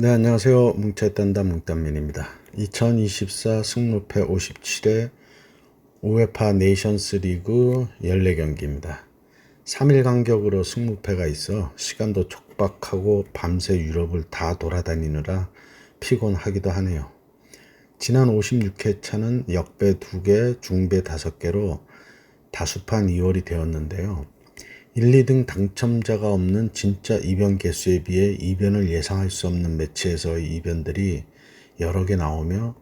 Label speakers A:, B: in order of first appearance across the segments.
A: 네, 안녕하세요. 뭉쳤단다 뭉딴민입니다. 2024 승무패 57회 우에파 네이션스 리그 14경기입니다. 3일 간격으로 승무패가 있어 시간도 촉박하고 밤새 유럽을 다 돌아다니느라 피곤하기도 하네요. 지난 56회 차는 역배 2개, 중배 5개로 다수판 2월이 되었는데요. 1, 2등 당첨자가 없는 진짜 이변 개수에 비해 이변을 예상할 수 없는 매체에서의 이변들이 여러 개 나오며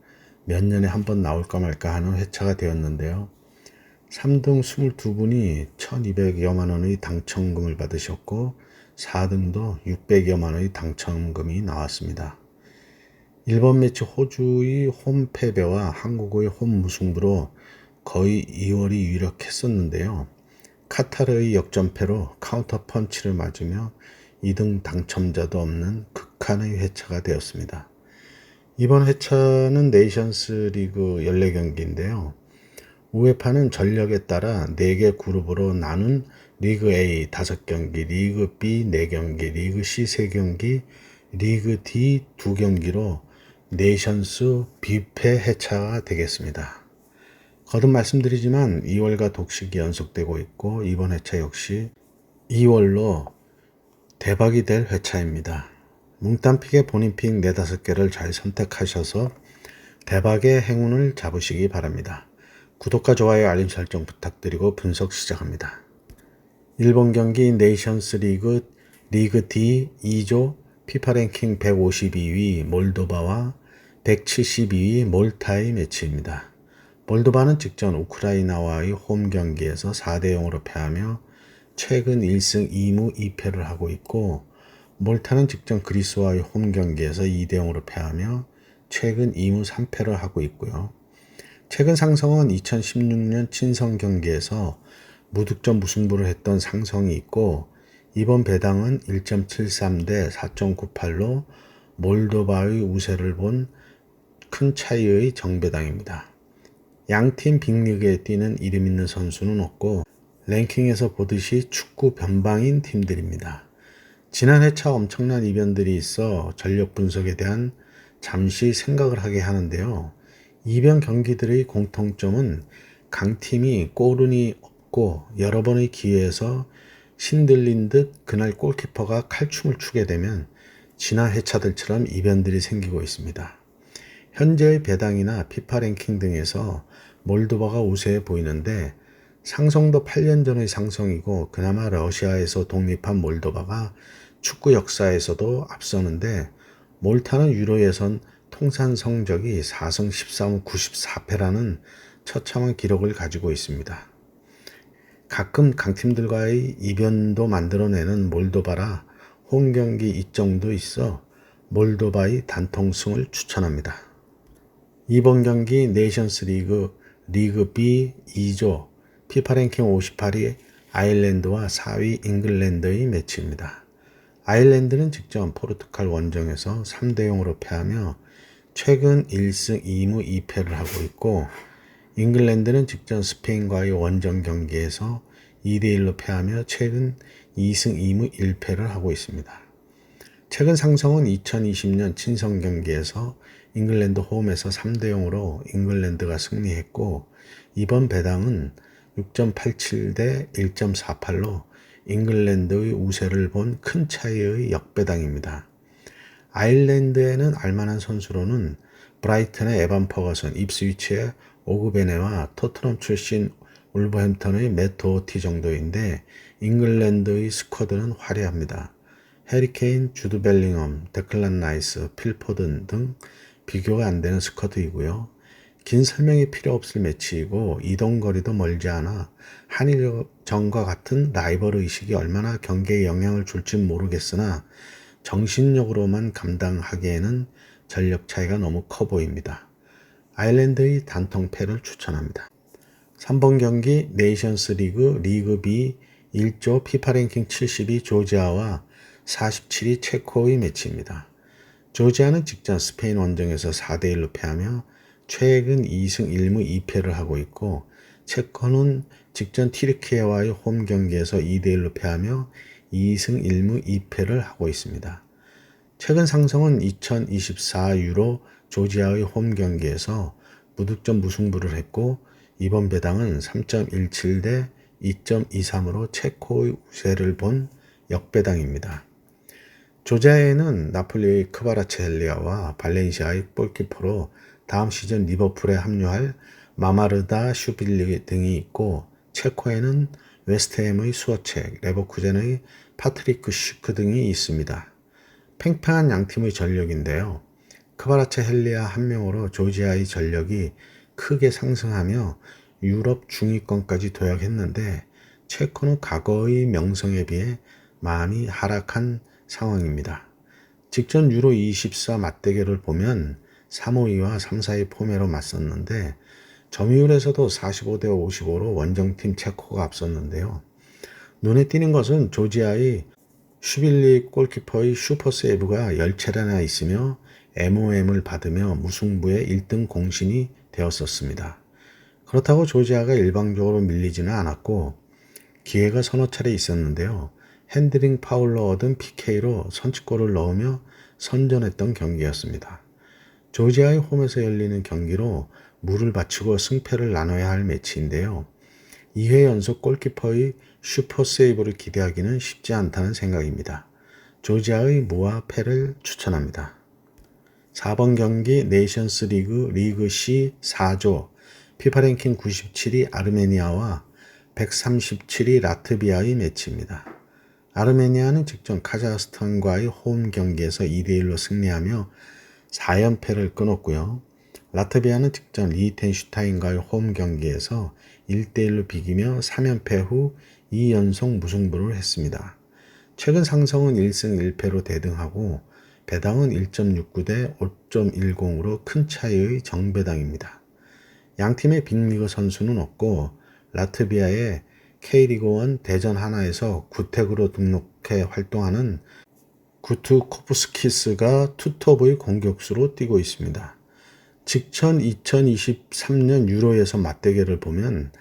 A: 몇 년에 한 번 나올까 말까 하는 회차가 되었는데요. 3등 22분이 1200여만 원의 당첨금을 받으셨고 4등도 600여만 원의 당첨금이 나왔습니다. 1번 매치 호주의 홈 패배와 한국의 홈 무승부로 거의 2월이 유력했었는데요. 카타르의 역전패로 카운터 펀치를 맞으며 2등 당첨자도 없는 극한의 회차가 되었습니다. 이번 회차는 네이션스 리그 14경기인데요. 우에파는 전력에 따라 4개 그룹으로 나눈 리그 A 5경기, 리그 B 4경기, 리그 C 3경기, 리그 D 2경기로 네이션스 비패 회차가 되겠습니다. 거듭 말씀드리지만 2월과 독식이 연속되고 있고 이번 회차 역시 2월로 대박이 될 회차입니다. 뭉딴픽의 본인 픽 4, 5개를 잘 선택하셔서 대박의 행운을 잡으시기 바랍니다. 구독과 좋아요 알림 설정 부탁드리고 분석 시작합니다. 일본 경기 네이션스 리그 리그 D 2조 피파 랭킹 152위 몰도바와 172위 몰타의 매치입니다. 몰도바는 직전 우크라이나와의 홈 경기에서 4대 0으로 패하며 최근 1승 2무 2패를 하고 있고 몰타는 직전 그리스와의 홈 경기에서 2대 0으로 패하며 최근 2무 3패를 하고 있고요. 최근 상성은 2016년 친선 경기에서 무득점 무승부를 했던 상성이 있고 이번 배당은 1.73 대 4.98로 몰도바의 우세를 본 큰 차이의 정배당입니다. 양팀 빅리그에 뛰는 이름 있는 선수는 없고 랭킹에서 보듯이 축구 변방인 팀들입니다. 지난 해차 엄청난 이변들이 있어 전력 분석에 대한 잠시 생각을 하게 하는데요. 이변 경기들의 공통점은 강팀이 골운이 없고 여러 번의 기회에서 신들린 듯 그날 골키퍼가 칼춤을 추게 되면 지난 해차들처럼 이변들이 생기고 있습니다. 현재의 배당이나 피파 랭킹 등에서 몰도바가 우세해 보이는데 상성도 8년 전의 상성이고 그나마 러시아에서 독립한 몰도바가 축구 역사에서도 앞서는데 몰타는 유로 예선 통산 성적이 4승 13무 94패라는 처참한 기록을 가지고 있습니다. 가끔 강팀들과의 이변도 만들어내는 몰도바라 홈 경기 이정도 있어 몰도바의 단통승을 추천합니다. 이번 경기 네이션스 리그 리그 B 2조 피파 랭킹 58위 아일랜드와 4위 잉글랜드의 매치입니다. 아일랜드는 직전 포르투갈 원정에서 3대 0으로 패하며 최근 1승 2무 2패를 하고 있고 잉글랜드는 직전 스페인과의 원정 경기에서 2대 1로 패하며 최근 2승 2무 1패를 하고 있습니다. 최근 상성은 2020년 친선 경기에서 잉글랜드 홈에서 3대 0으로 잉글랜드가 승리했고 이번 배당은 6.87 대 1.48로 잉글랜드의 우세를 본 큰 차이의 역배당입니다. 아일랜드에는 알만한 선수로는 브라이튼의 에반 퍼거선, 입스위치의 오그베네와 토트넘 출신 울버햄턴의 메토티 정도인데 잉글랜드의 스쿼드는 화려합니다. 해리케인, 주드 벨링엄, 데클란 라이스, 필포든 등 비교가 안 되는 스쿼드이고요. 긴 설명이 필요 없을 매치이고 이동 거리도 멀지 않아 한일전과 같은 라이벌 의식이 얼마나 경기에 영향을 줄지 모르겠으나 정신력으로만 감당하기에는 전력 차이가 너무 커 보입니다. 아일랜드의 단통패를 추천합니다. 3번 경기 네이션스 리그 리그 B 1조 피파 랭킹 72 조지아와 47위 체코의 매치입니다. 조지아는 직전 스페인 원정에서 4대1로 패하며 최근 2승 1무 2패를 하고 있고 체코는 직전 티르키예와의 홈 경기에서 2대1로 패하며 2승 1무 2패를 하고 있습니다. 최근 상성은 2024 유로 조지아의 홈 경기에서 무득점 무승부를 했고 이번 배당은 3.17 대 2.23으로 체코의 우세를 본 역배당입니다. 조지아에는 나폴리의 크바라체헬리아와 발렌시아의 골키퍼로 다음 시즌 리버풀에 합류할 마마르다 슈빌리 등이 있고 체코에는 웨스트햄의 수어책, 레버쿠젠의 파트리크 슈크 등이 있습니다. 팽팽한 양팀의 전력인데요. 크바라체 헬리아 한 명으로 조지아의 전력이 크게 상승하며 유럽 중위권까지 도약했는데 체코는 과거의 명성에 비해 많이 하락한 상황입니다. 직전 유로 24 맞대결을 보면 3-5-2와 3-4-2 포메로 맞섰는데 점유율에서도 45대 55로 원정팀 체코가 앞섰는데요. 눈에 띄는 것은 조지아의 슈빌리 골키퍼의 슈퍼 세이브가 10차례나 있으며 MOM을 받으며 무승부의 1등 공신이 되었었습니다. 그렇다고 조지아가 일방적으로 밀리지는 않았고 기회가 서너 차례 있었는데요. 핸드링 파울로 얻은 PK로 선취골을 넣으며 선전했던 경기였습니다. 조지아의 홈에서 열리는 경기로 물을 바치고 승패를 나눠야 할 매치인데요. 2회 연속 골키퍼의 슈퍼 세이브를 기대하기는 쉽지 않다는 생각입니다. 조지아의 무와 패를 추천합니다. 4번 경기 네이션스 리그 리그 C 4조 피파 랭킹 97위 아르메니아와 137위 라트비아의 매치입니다. 아르메니아는 직전 카자흐스탄과의 홈 경기에서 2대1로 승리하며 4연패를 끊었고요. 라트비아는 직전 리텐슈타인과의 홈 경기에서 1대1로 비기며 3연패 후 2연속 무승부를 했습니다. 최근 상성은 1승 1패로 대등하고 배당은 1.69 대 5.10으로 큰 차이의 정배당입니다. 양 팀의 빅리그 선수는 없고 라트비아의 K리그1 대전 하나에서 구택으로 등록해 활동하는 구투 코프스키스가 투톱의 공격수로 뛰고 있습니다. 직전 2023년 유로에서 맞대결을 보면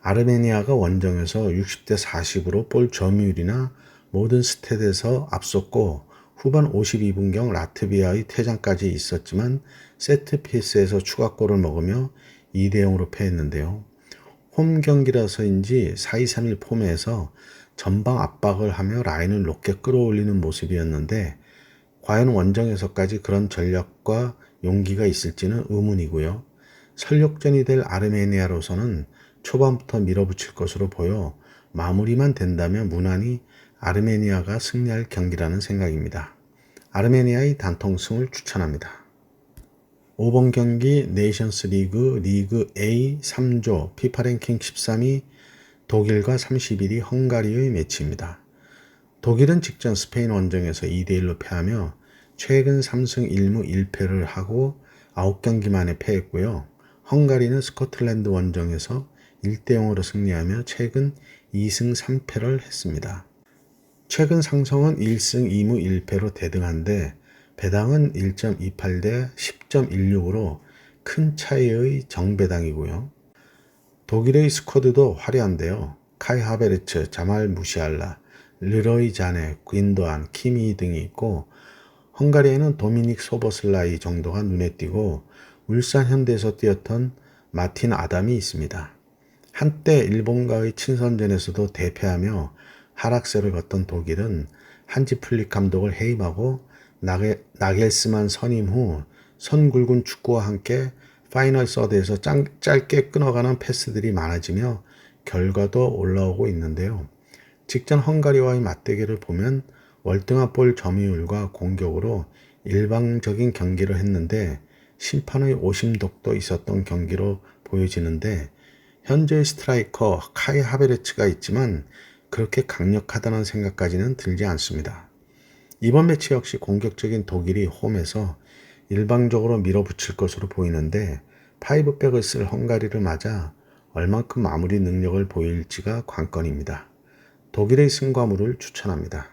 A: 아르메니아가 원정에서 60대 40으로 볼 점유율이나 모든 스탯에서 앞섰고 후반 52분경 라트비아의 퇴장까지 있었지만 세트피스에서 추가골을 먹으며 2대 0으로 패했는데요. 홈 경기라서인지 4-2-3-1 폼에서 전방 압박을 하며 라인을 높게 끌어올리는 모습이었는데 과연 원정에서까지 그런 전략과 용기가 있을지는 의문이고요. 설력전이 될 아르메니아로서는 초반부터 밀어붙일 것으로 보여 마무리만 된다면 무난히 아르메니아가 승리할 경기라는 생각입니다. 아르메니아의 단통승을 추천합니다. 5번 경기 네이션스 리그 리그 A 3조 피파 랭킹 13위 독일과 31위 헝가리의 매치입니다. 독일은 직전 스페인 원정에서 2대1로 패하며 최근 3승 1무 1패를 하고 9경기 만에 패했고요. 헝가리는 스코틀랜드 원정에서 1대0으로 승리하며 최근 2승 3패를 했습니다. 최근 상성은 1승 2무 1패로 대등한데 배당은 1.28 대 10.16으로 큰 차이의 정배당이고요. 독일의 스쿼드도 화려한데요. 카이 하베르츠, 자말 무시알라, 르로이 자네, 구인도안, 키미 등이 있고 헝가리에는 도미닉 소버슬라이 정도가 눈에 띄고 울산 현대에서 뛰었던 마틴 아담이 있습니다. 한때 일본과의 친선전에서도 대패하며 하락세를 걷던 독일은 한지 플릭 감독을 해임하고 나게, 나겔스만 선임 후 선굵은 축구와 함께 파이널 서드에서 짱, 짧게 끊어가는 패스들이 많아지며 결과도 올라오고 있는데요. 직전 헝가리와의 맞대결을 보면 월등한 볼 점유율과 공격으로 일방적인 경기를 했는데 심판의 오심독도 있었던 경기로 보여지는데 현재 스트라이커 카이 하베르츠가 있지만 그렇게 강력하다는 생각까지는 들지 않습니다. 이번 매치 역시 공격적인 독일이 홈에서 일방적으로 밀어붙일 것으로 보이는데 파이브백을 쓸 헝가리를 맞아 얼만큼 마무리 능력을 보일지가 관건입니다. 독일의 승과물을 추천합니다.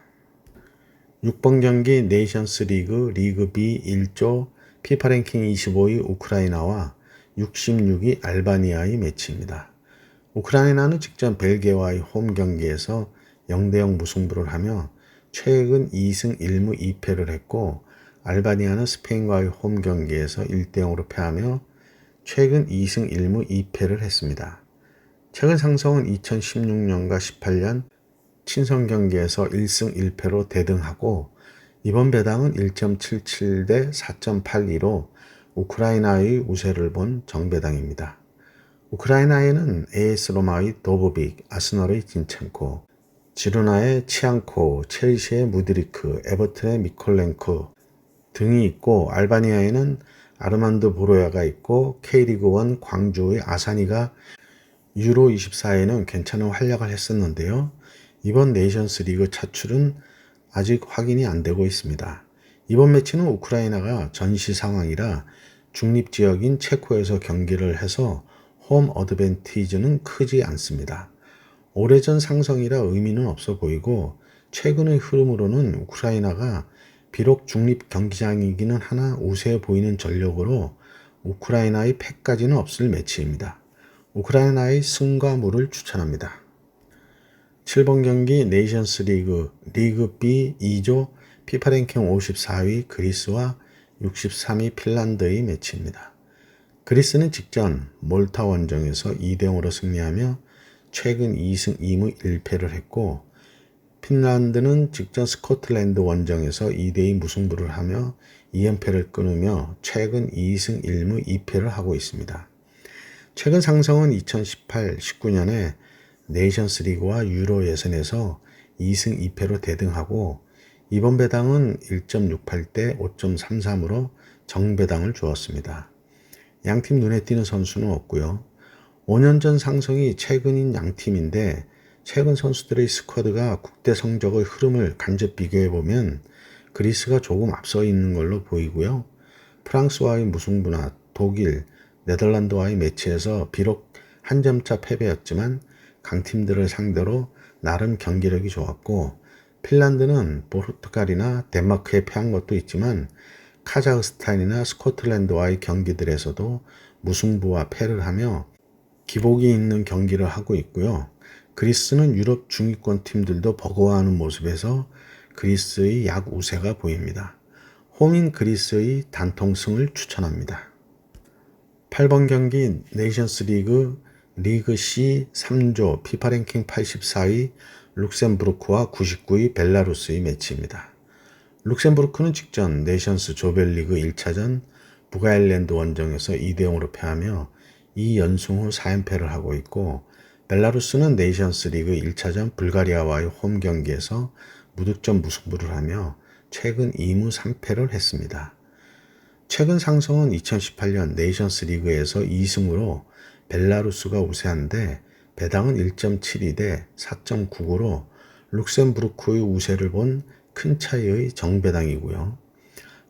A: 6번 경기 네이션스 리그 리그 B 1조 피파 랭킹 25위 우크라이나와 66위 알바니아의 매치입니다. 우크라이나는 직전 벨기에와의 홈 경기에서 0대0 무승부를 하며 최근 2승 1무 2패를 했고 알바니아는 스페인과의 홈 경기에서 1대 0으로 패하며 최근 2승 1무 2패를 했습니다. 최근 상성은 2016년과 18년 친선 경기에서 1승 1패로 대등하고 이번 배당은 1.77 대 4.82로 우크라이나의 우세를 본 정배당입니다. 우크라이나에는 AS 로마의 도보빅, 아스널의 진첸코, 지루나의 치앙코, 첼시의 무드리크, 에버튼의 미콜렌코 등이 있고 알바니아에는 아르만드 보로야가 있고 K리그1 광주의 아사니가 유로 24에는 괜찮은 활약을 했었는데요. 이번 네이션스 리그 차출은 아직 확인이 안 되고 있습니다. 이번 매치는 우크라이나가 전시 상황이라 중립 지역인 체코에서 경기를 해서 홈 어드밴티지는 크지 않습니다. 오래전 상성이라 의미는 없어 보이고 최근의 흐름으로는 우크라이나가 비록 중립 경기장이기는 하나 우세해 보이는 전력으로 우크라이나의 패까지는 없을 매치입니다. 우크라이나의 승과 무를 추천합니다. 7번 경기 네이션스 리그 리그 B 2조 피파 랭킹 54위 그리스와 63위 핀란드의 매치입니다. 그리스는 직전 몰타 원정에서 2대 0으로 승리하며 최근 2승 2무 1패를 했고 핀란드는 직전 스코틀랜드 원정에서 2대2 무승부를 하며 2연패를 끊으며 최근 2승 1무 2패를 하고 있습니다. 최근 상성은 2018, 19년에 네이션스 리그와 유로 예선에서 2승 2패로 대등하고 이번 배당은 1.68대 5.33으로 정배당을 주었습니다. 양팀 눈에 띄는 선수는 없고요. 5년 전 상성이 최근인 양팀인데 최근 선수들의 스쿼드가 국대 성적의 흐름을 간접 비교해 보면 그리스가 조금 앞서 있는 걸로 보이고요. 프랑스와의 무승부나 독일, 네덜란드와의 매치에서 비록 한 점차 패배였지만 강팀들을 상대로 나름 경기력이 좋았고 핀란드는 포르투갈이나 덴마크에 패한 것도 있지만 카자흐스탄이나 스코틀랜드와의 경기들에서도 무승부와 패를 하며 기복이 있는 경기를 하고 있고요. 그리스는 유럽 중위권 팀들도 버거워하는 모습에서 그리스의 약 우세가 보입니다. 홈인 그리스의 단통승을 추천합니다. 8번 경기 네이션스 리그 리그 C 3조 피파 랭킹 84위 룩셈부르크와 99위 벨라루스의 매치입니다. 룩셈부르크는 직전 네이션스 조별리그 1차전 북아일랜드 원정에서 2대 0으로 패하며 2연승 후 4연패를 하고 있고 벨라루스는 네이션스 리그 1차전 불가리아와의 홈 경기에서 무득점 무승부를 하며 최근 2무 3패를 했습니다. 최근 상성은 2018년 네이션스 리그에서 2승으로 벨라루스가 우세한데 배당은 1.72 대 4.99로 룩셈부르크의 우세를 본 큰 차이의 정배당이고요.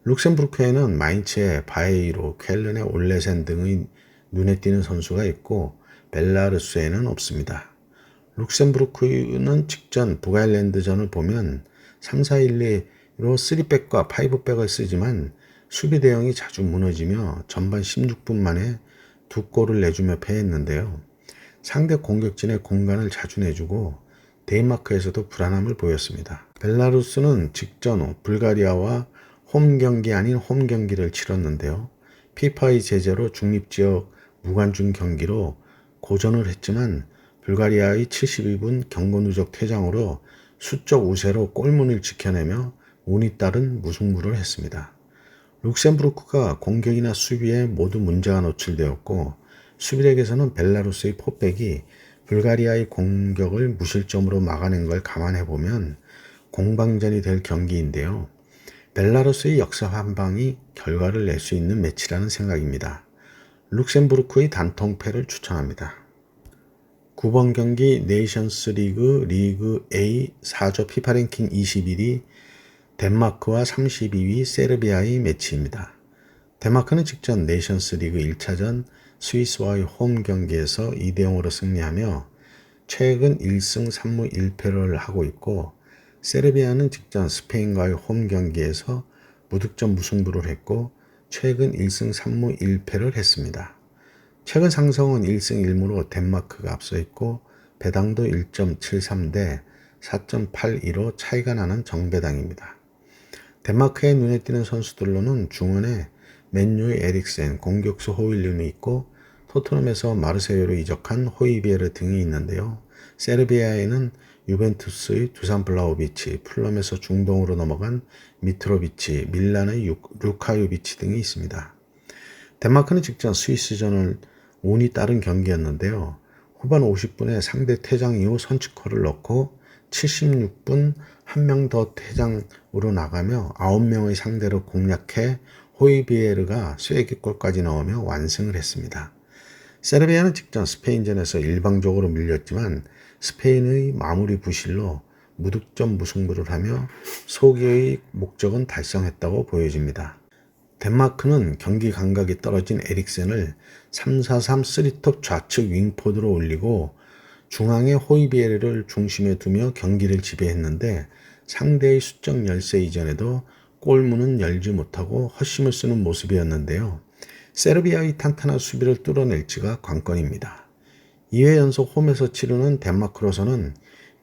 A: 룩셈부르크에는 마인츠의 바에이로, 켈른의 올레센 등의 눈에 띄는 선수가 있고 벨라루스에는 없습니다. 룩셈부르크는 직전 북아일랜드전을 보면 3-4-1-2로 3백과 5백을 쓰지만 수비 대형이 자주 무너지며 전반 16분 만에 두 골을 내주며 패했는데요. 상대 공격진의 공간을 자주 내주고 데인마크에서도 불안함을 보였습니다. 벨라루스는 직전 불가리아와 홈 경기 아닌 홈 경기를 치렀는데요. 피파의 제재로 중립 지역 무관중 경기로 고전을 했지만 불가리아의 72분 경고 누적 퇴장으로 수적 우세로 골문을 지켜내며 운이 따른 무승부를 했습니다. 룩셈부르크가 공격이나 수비에 모두 문제가 노출되었고 수비력에서는 벨라루스의 포백이 불가리아의 공격을 무실점으로 막아낸 걸 감안해 보면 공방전이 될 경기인데요. 벨라루스의 역사 한방이 결과를 낼 수 있는 매치라는 생각입니다. 룩셈부르크의 단통패를 추천합니다. 9번 경기 네이션스 리그 리그 A 4조 피파 랭킹 21위 덴마크와 32위 세르비아의 매치입니다. 덴마크는 직전 네이션스 리그 1차전 스위스와의 홈 경기에서 2대 0으로 승리하며 최근 1승 3무 1패를 하고 있고 세르비아는 직전 스페인과의 홈 경기에서 무득점 무승부를 했고 최근 1승 3무 1패를 했습니다. 최근 상성은 1승 1무로 덴마크가 앞서 있고 배당도 1.73대 4.82로 차이가 나는 정배당입니다. 덴마크의 눈에 띄는 선수들로는 중원에 맨유의 에릭센, 공격수 호일륜이 있고 토트넘에서 마르세유로 이적한 호이비에르 등이 있는데요. 세르비아에는 유벤투스의 두산 블라우비치, 플럼에서 중동으로 넘어간 미트로비치, 밀란의 유, 루카유비치 등이 있습니다. 덴마크는 직전 스위스전을 운이 따른 경기였는데요. 후반 50분에 상대 퇴장 이후 선취골을 넣고 76분 한 명 더 퇴장으로 나가며 9명의 상대로 공략해 호이비에르가 쐐기골까지 넣으며 완승을 했습니다. 세르비아는 직전 스페인전에서 일방적으로 밀렸지만 스페인의 마무리 부실로 무득점 무승부를 하며 소기의 목적은 달성했다고 보여집니다. 덴마크는 경기 감각이 떨어진 에릭센을 3-4-3 3톱 좌측 윙포드로 올리고 중앙에 호이비에르를 중심에 두며 경기를 지배했는데 상대의 수적 열세 이전에도 골문은 열지 못하고 헛심을 쓰는 모습이었는데요. 세르비아의 탄탄한 수비를 뚫어낼지가 관건입니다. 2회 연속 홈에서 치르는 덴마크로서는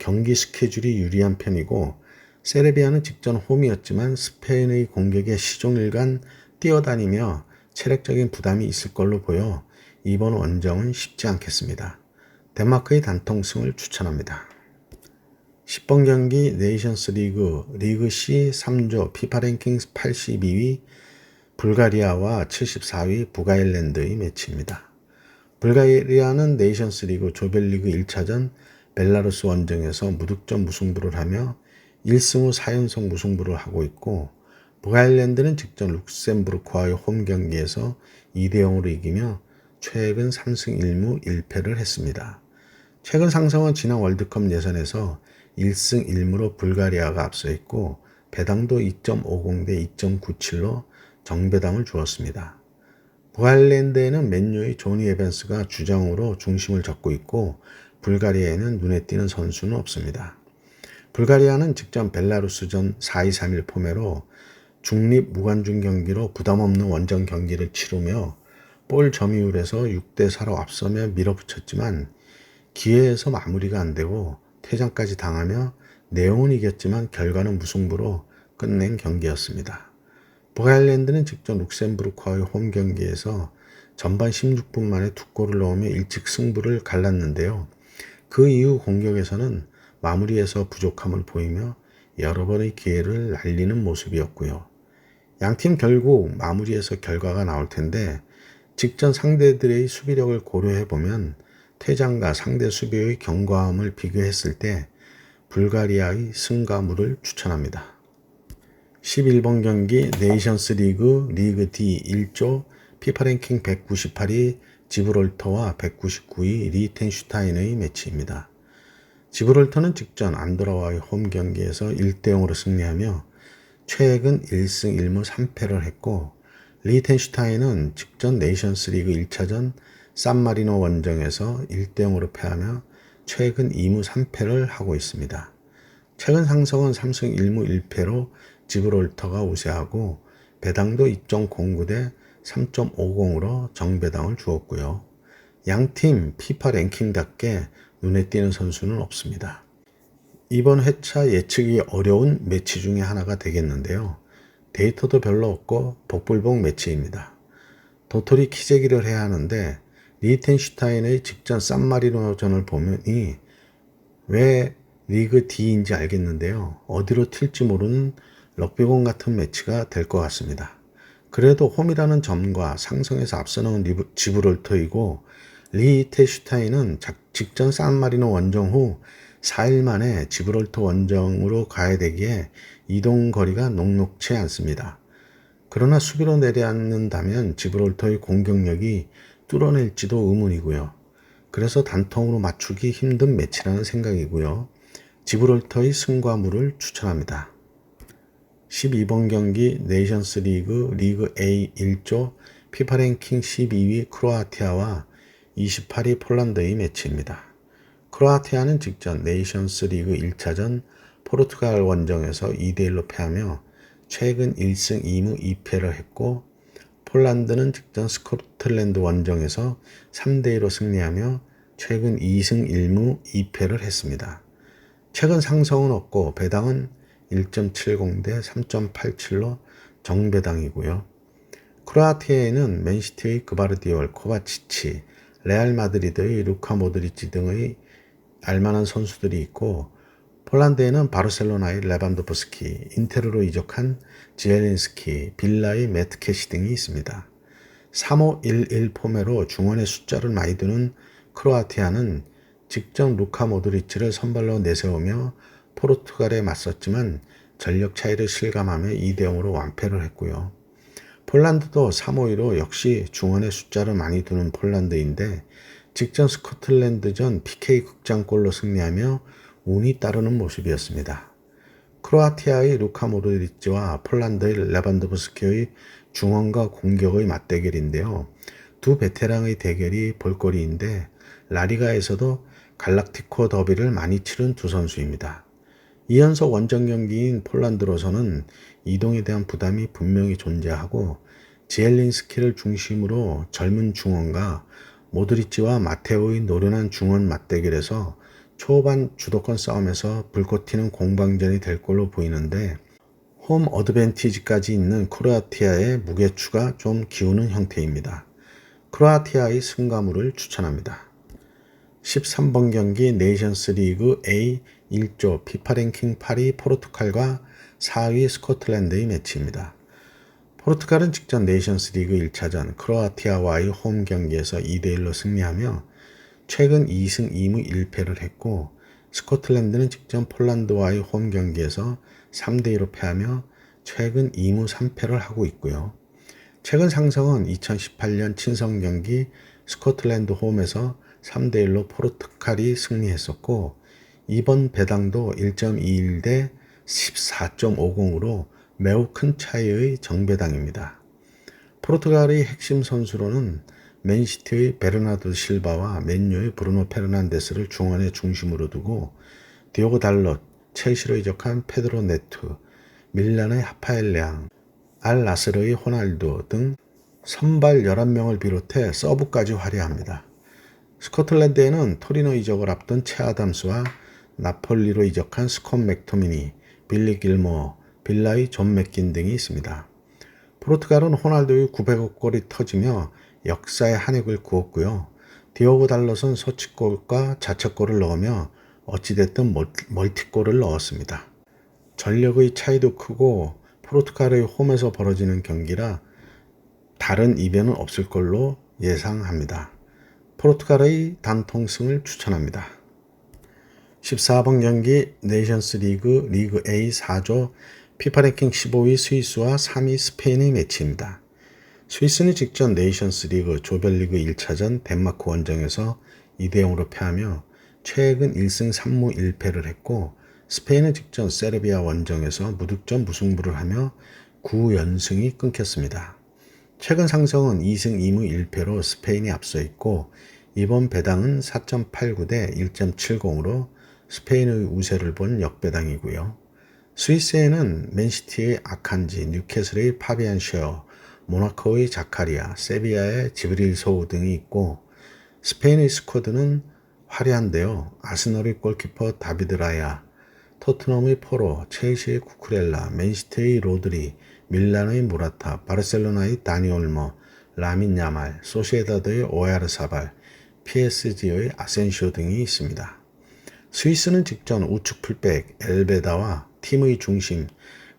A: 경기 스케줄이 유리한 편이고 세르비아는 직전 홈이었지만 스페인의 공격에 시종일관 뛰어다니며 체력적인 부담이 있을 걸로 보여 이번 원정은 쉽지 않겠습니다. 덴마크의 단통승을 추천합니다. 10번 경기 네이션스 리그 리그 C 3조 피파 랭킹 82위 불가리아와 74위 북아일랜드의 매치입니다. 불가리아는 네이션스 리그 조별리그 1차전 벨라루스 원정에서 무득점 무승부를 하며 1승 후 4연속 무승부를 하고 있고 북아일랜드는 직전 룩셈부르크와의 홈 경기에서 2대 0으로 이기며 최근 3승 1무 1패를 했습니다. 최근 상승은 지난 월드컵 예선에서 1승 1무로 불가리아가 앞서 있고 배당도 2.50 대 2.97로 정배당을 주었습니다. 북아일랜드에는 맨유의 조니 에벤스가 주장으로 중심을 잡고 있고 불가리아에는 눈에 띄는 선수는 없습니다. 불가리아는 직전 벨라루스전 4-2-3-1 포매로 중립 무관중 경기로 부담없는 원정 경기를 치르며 볼 점유율에서 6대4로 앞서며 밀어붙였지만 기회에서 마무리가 안 되고 퇴장까지 당하며 내용은 이겼지만 결과는 무승부로 끝낸 경기였습니다. 북아일랜드는 직전 룩셈부르크와의 홈 경기에서 전반 16분 만에 두 골을 넣으며 일찍 승부를 갈랐는데요. 그 이후 공격에서는 마무리에서 부족함을 보이며 여러 번의 기회를 날리는 모습이었고요. 양팀 결국 마무리에서 결과가 나올 텐데 직전 상대들의 수비력을 고려해 보면 퇴장과 상대 수비의 견고함을 비교했을 때 불가리아의 승가물을 추천합니다. 11번 경기 네이션스 리그 리그 D 1조 피파 랭킹 198위 지브롤터와 199위 리텐슈타인의 매치입니다. 지브롤터는 직전 안도라와의 홈 경기에서 1대 0으로 승리하며 최근 1승 1무 3패를 했고 리텐슈타인은 직전 네이션스 리그 1차전 산마리노 원정에서 1대 0으로 패하며 최근 2무 3패를 하고 있습니다. 최근 상성은 3승 1무 1패로 지브롤터가 우세하고 배당도 2.09대 3.50으로 정배당을 주었고요. 양팀 피파 랭킹답게 눈에 띄는 선수는 없습니다. 이번 회차 예측이 어려운 매치 중에 하나가 되겠는데요. 데이터도 별로 없고 복불복 매치입니다. 도토리 키재기를 해야 하는데 리텐슈타인의 직전 산마리노전을 보면이 왜 리그 D인지 알겠는데요. 어디로 튈지 모르는 럭비공 같은 매치가 될 것 같습니다. 그래도 홈이라는 점과 상승에서 앞서는 지브롤터이고 리테슈타인은 직전 산마리노 원정 후 4일 만에 지브롤터 원정으로 가야 되기에 이동 거리가 녹록치 않습니다. 그러나 수비로 내려앉는다면 지브롤터의 공격력이 뚫어낼지도 의문이고요. 그래서 단통으로 맞추기 힘든 매치라는 생각이고요. 지브롤터의 승과물을 추천합니다. 12번 경기 네이션스 리그 리그 A 1조 피파 랭킹 12위 크로아티아와 28위 폴란드의 매치입니다. 크로아티아는 직전 네이션스 리그 1차전 포르투갈 원정에서 2대1로 패하며 최근 1승 2무 2패를 했고 폴란드는 직전 스코틀랜드 원정에서 3대2로 승리하며 최근 2승 1무 2패를 했습니다. 최근 상성은 없고 배당은 1.70 대 3.87로 정배당이고요. 크로아티아에는 맨시티의 그바르디올, 코바치치, 레알 마드리드의 루카 모드리치 등의 알만한 선수들이 있고 폴란드에는 바르셀로나의 레반도프스키, 인테르로 이적한 지엘린스키, 빌라의 매트케시 등이 있습니다. 3511 포매로 중원의 숫자를 많이 두는 크로아티아는 직접 루카 모드리치를 선발로 내세우며 포르투갈에 맞섰지만 전력 차이를 실감하며 2대 0으로 완패를 했고요. 폴란드도 3-5-2로 역시 중원의 숫자를 많이 두는 폴란드인데 직전 스코틀랜드전 PK 극장골로 승리하며 운이 따르는 모습이었습니다. 크로아티아의 루카 모드리치와 폴란드의 레반도브스키의 중원과 공격의 맞대결인데요. 두 베테랑의 대결이 볼거리인데 라리가에서도 갈락티코 더비를 많이 치른 두 선수입니다. 2연속 원정 경기인 폴란드로서는 이동에 대한 부담이 분명히 존재하고 지엘린스키를 중심으로 젊은 중원과 모드리치와 마테오의 노련한 중원 맞대결에서 초반 주도권 싸움에서 불꽃 튀는 공방전이 될 걸로 보이는데 홈 어드밴티지까지 있는 크로아티아의 무게추가 좀 기우는 형태입니다. 크로아티아의 승가물을 추천합니다. 13번 경기 네이션스 리그 A 1조 피파 랭킹 8위 포르투갈과 4위 스코틀랜드의 매치입니다. 포르투갈은 직전 네이션스 리그 1차전 크로아티아와의 홈 경기에서 2대1로 승리하며 최근 2승 2무 1패를 했고 스코틀랜드는 직전 폴란드와의 홈 경기에서 3대2로 패하며 최근 2무 3패를 하고 있고요. 최근 상승은 2018년 친선 경기 스코틀랜드 홈에서 3대1로 포르투갈이 승리했었고 이번 배당도 1.21 대 14.50으로 매우 큰 차이의 정배당입니다. 포르투갈의 핵심 선수로는 맨시티의 베르나드 실바와 맨유의 브루노 페르난데스를 중원의 중심으로 두고 디오고 달롯, 첼시로 이적한 페드로 네투, 밀란의 하파엘 량, 알 나스르의 호날두 등 선발 11명을 비롯해 서브까지 화려합니다. 스코틀랜드에는 토리노 이적을 앞둔 채 아담스와 나폴리로 이적한 스콘 맥토미니, 빌리 길모, 빌라의 존 맥긴 등이 있습니다. 포르투갈은 호날두의 900억 골이 터지며 역사의 한 획을 그었고요. 디오고 달롯은 소치골과 자책골을 넣으며 어찌됐든 멀티골을 넣었습니다. 전력의 차이도 크고 포르투갈의 홈에서 벌어지는 경기라 다른 이변은 없을 걸로 예상합니다. 포르투갈의 단통승을 추천합니다. 14번 경기 네이션스 리그 리그 A 4조 피파 랭킹 15위 스위스와 3위 스페인의 매치입니다. 스위스는 직전 네이션스 리그 조별리그 1차전 덴마크 원정에서 2대 0으로 패하며 최근 1승 3무 1패를 했고 스페인은 직전 세르비아 원정에서 무득점 무승부를 하며 9연승이 끊겼습니다. 최근 상승은 2승 2무 1패로 스페인이 앞서 있고 이번 배당은 4.89 대 1.70으로 스페인의 우세를 본 역배당이고요. 스위스에는 맨시티의 아칸지, 뉴캐슬의 파비안 쉐어, 모나코의 자카리아, 세비야의 지브릴 소우 등이 있고 스페인의 스쿼드는 화려한데요. 아스널의 골키퍼 다비드 라야, 토트넘의 포로, 첼시의 쿠쿠렐라, 맨시티의 로드리, 밀란의 무라타, 바르셀로나의 다니올모, 라민 야말, 소시에다드의 오야르사발, PSG의 아센시오 등이 있습니다. 스위스는 직전 우측 풀백 엘베다와 팀의 중심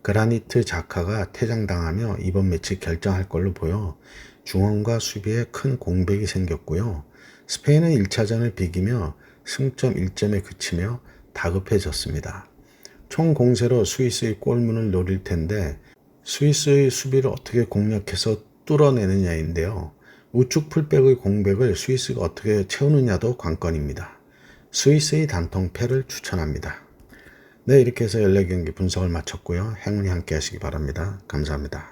A: 그라니트 자카가 퇴장당하며 이번 매치 결정할 걸로 보여 중원과 수비에 큰 공백이 생겼고요. 스페인은 1차전을 비기며 승점 1점에 그치며 다급해졌습니다. 총 공세로 스위스의 골문을 노릴 텐데 스위스의 수비를 어떻게 공략해서 뚫어내느냐인데요. 우측 풀백의 공백을 스위스가 어떻게 채우느냐도 관건입니다. 스위스의 단통패를 추천합니다. 네, 이렇게 해서 14경기 분석을 마쳤고요. 행운이 함께 하시기 바랍니다. 감사합니다.